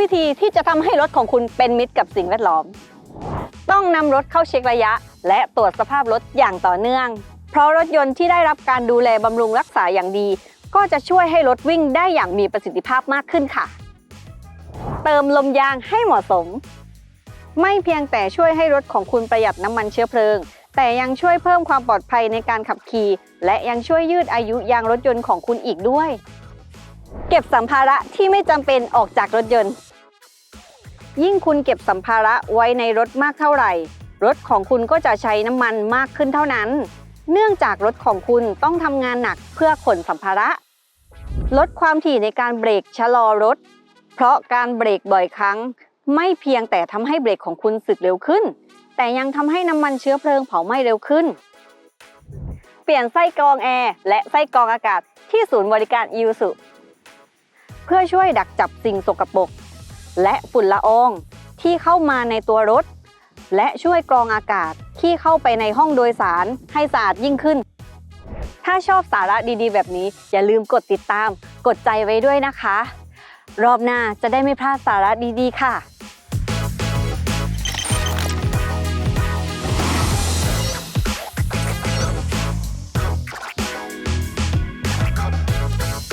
วิธีที่จะทำให้รถของคุณเป็นมิตรกับสิ่งแวดล้อม ต้องนำรถเข้าเช็คระยะ และตรวจสภาพรถอย่างต่อเนื่อง เพราะรถยนต์ที่ได้รับการดูแลบำรุงรักษาอย่างดี ก็จะช่วยให้รถวิ่งได้อย่างมีประสิทธิภาพมากขึ้นค่ะ เติมลมยางให้เหมาะสม ไม่เพียงแต่ช่วยให้รถของคุณประหยัดน้ำมันเชื้อเพลิง แต่ยังช่วยเพิ่มความปลอดภัยในการขับขี่ และยังช่วยยืดอายุยางรถยนต์ของคุณอีกด้วย เก็บสัมภาระที่ไม่จำเป็นออกจากรถยนต์ ยิ่งคุณเก็บสัมภาระไว้ในรถมากเท่าไหร่ รถของคุณก็จะใช้น้ำมันมากขึ้นเท่านั้น เนื่องจากรถของคุณต้องทำงานหนักเพื่อขนสัมภาระ ลดความถี่ในการเบรกชะลอรถ เพราะการเบรกบ่อยครั้ง ไม่เพียงแต่ทำให้เบรกของคุณสึกเร็วขึ้น แต่ยังทำให้น้ำมันเชื้อเพลิงเผาไหม้เร็วขึ้นเปลี่ยนไส้กรองแอร์และไส้กรองอากาศที่ศูนย์บริการอิวสุ เพื่อช่วยดักจับสิ่งสกปรกและฝุ่นละอองที่เข้ามาในตัวรถ และช่วยกรองอากาศที่เข้าไปในห้องโดยสารให้สะอาดยิ่งขึ้น ถ้าชอบสาระดีๆ แบบนี้อย่าลืมกดติดตาม กดใจไว้ด้วยนะคะ รอบหน้าจะได้ไม่พลาดสาระดีๆ ค่ะ